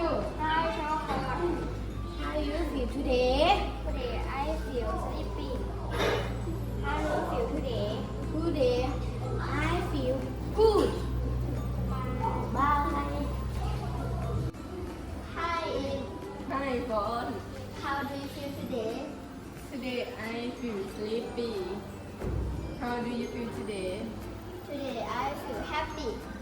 you Hi, Chocolate. How do you feel today Today I feel sleepy. How do you feel today? Today I feel good Bye. Hi, Hi. How do you feel today? Today I feel sleepy. How do you feel today? Today I feel happy.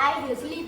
I feel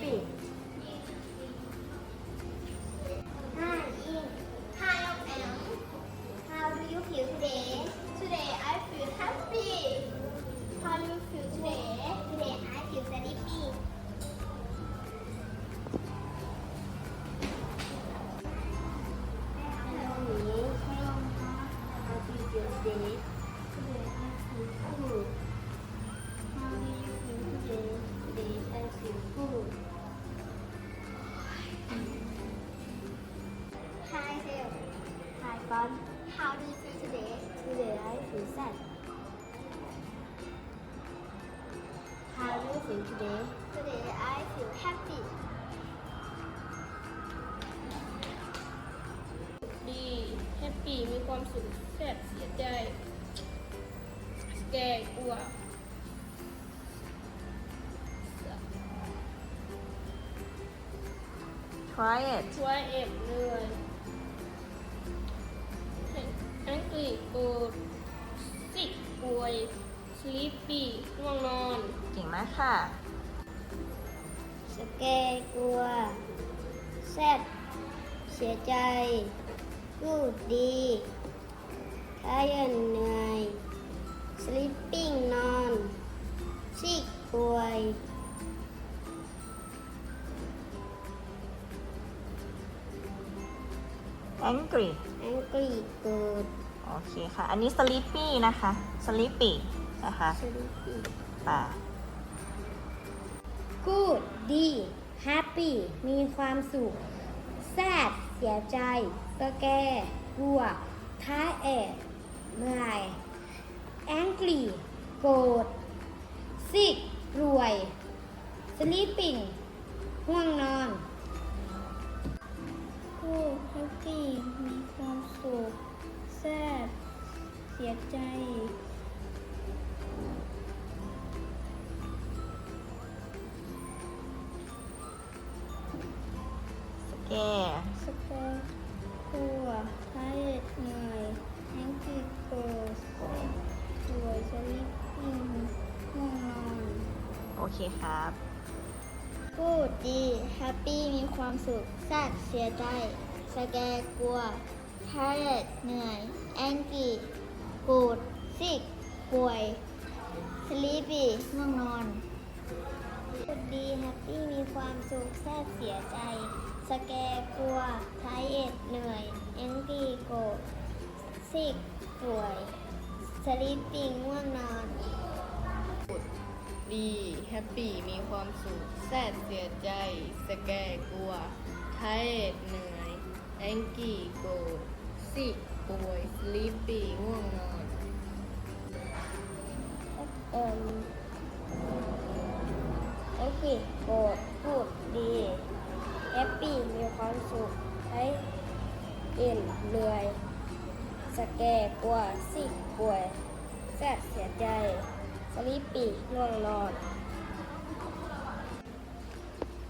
feel today Today I feel happy. ดีแฮปปี้มีความสุขแซ่บเสียใจแก่กลัว Try it ช่วยเอ็บเหนื่อยอังกฤษโกรธสิกป่วย สลีปปี้ง่วงนอนเก่งมากค่ะ สแกกลัว แซดเสียใจพูดดีทายันเหนื่อย sleeping นอนซิกป่วย angry อังกฤษเกิดโอเคค่ะ อันนี้ sleepy นะคะ sleepy นะคะ อ่า good ดี happy มีความสุข sad เสียใจสแกกลัวท้ายแอบเมื่อย angry โกรธ sick รวย sleeping ง่วงนอน good happy มีความสุข sad เสียใจ scare สแกกลัวทายเหนื่อยแองกี้โกรธสวยสลิปปิ้งง่วงนอนโอเคครับ พูดดีแฮปปี้มีความสุขแซดเสียใจสแกกลัวทายเหนื่อย แองกี้โกรธซิกป่วยสลิปปี้ง่วงนอนพูดดีแฮปปี้มีความสุขแซดเสียใจ สแกกลัวทายเอ็ดเหนื่อย แองกี้โกรธซิกป่วย สลิปปิ้งง่วงนอน ดีแฮปปี้มีความสุขแซดเสียใจ สแกกลัวไทยเหนื่อย แองกี้โกรธสิกป่วยสลีปปี้ง่วงนอนเอ่มแองกี้โกรธพูดดี เอ็นเหนื่อย สแกกลัวซิกป่วยแซดเสียใจ สลิปปี้ง่วงนอน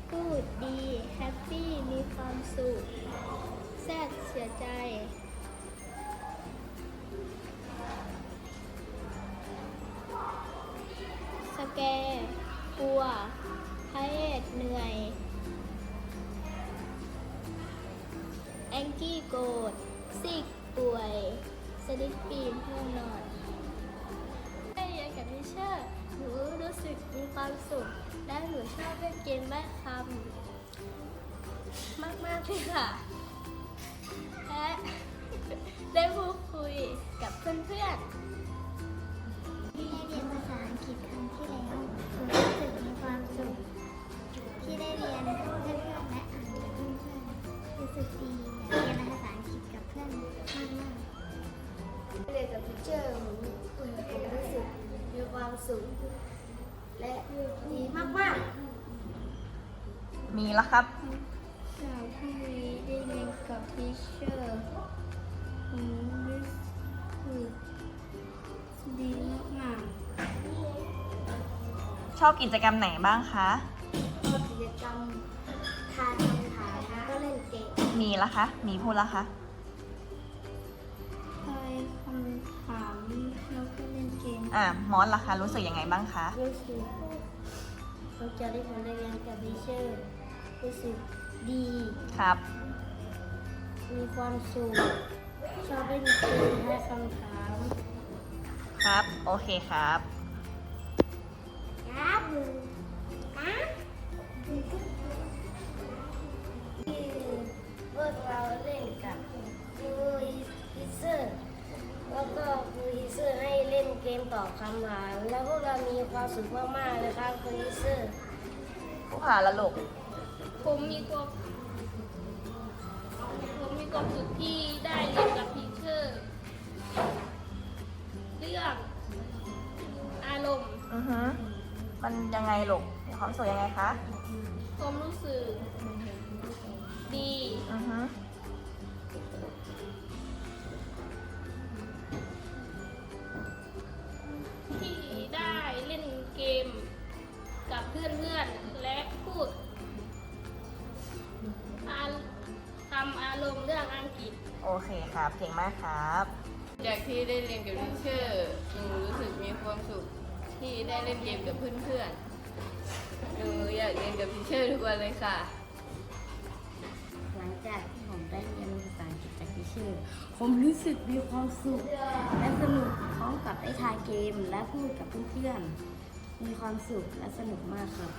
พูดดีแฮปปี้มีความสุขแซดเสียใจสแกกลัวพาเอดเหนื่อย แองกี้โกรธซิกป่วย สลิปปีนห้องนอนได้เรียนกับทิเชอร์หนูรู้สึกมีความสุข และหนูชอบเล่นเกมแม่คำมากมากเลยค่ะ และได้พูดคุยกับเพื่อนๆ และดีมากมีแล้วครับจากที่ได้เรียนกับทีเชอร์ผมรู้สึกดีมากชอบกิจกรรมไหนบ้างคะ ๆก็กิจกรรมทานคำถามแล้วก็เล่นเกม มีละคะ มีพูดละคะ อะมอสละคะรู้สึกยังไงบ้างคะรู้สึกหลังจากที่ผมได้เรียนกับทีเชอร์รู้สึกดี ครับ มีความสุขชอบเล่นเกมให้คำถามครับ โอเคครับ ครับครับที่พวกเราเล่นกับครูฮิเซอร์แล้วก็ครูฮิเซอร์ให้ เล่นเกมตอบคำถามแล้วพวกเรามีความสุขมากๆเลยครับครูฮิเซอร์ผู้ผ่าละลูกผมมีความผมมีความสุขที่ได้เรียนกับทีเชอร์ เรื่องอารมณ์ อือฮึมันยังไงลูกมีความรู้สึกยังไงคะความรู้สึกดี อือฮึ กับเพื่อนๆและพูดอาทำอารมณ์เรื่องอังกฤษ โอเคครับเก่งมากครับ จากที่ได้เรียนกับทีเชอร์หนูรู้สึกมีความสุขที่ได้เล่นเกมกับเพื่อนๆ หนูอยากเรียนกับทีเชอร์ทุกวันเลยค่ะ หลังจากที่ผมได้เรียนภาษาอังกฤษจากทีเชอร์ ผมรู้สึกมีความสุข และสนุกพร้อมกับได้ทายเกมและพูดกับเพื่อนๆ มีความสุขและสนุกมากครับ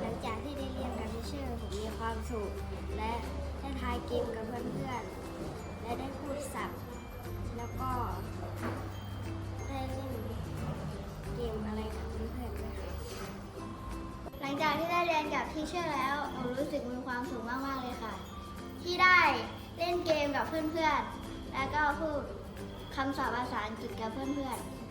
หลังจากที่ได้เรียนกับทีเชอร์ผมมีความสุข และได้ทายเกมกับเพื่อนๆ และได้พูดศัพท์แล้วก็ได้เล่นเกมอะไรกับเพื่อนๆด้วยครับหลังจากที่ได้เรียนกับทีเชอร์แล้วหนูรู้สึกมีความสุขมากๆเลยค่ะ ที่ได้เล่นเกมกับเพื่อนๆ แล้วก็พูดคำศัพท์ภาษาอังกฤษกับเพื่อนๆ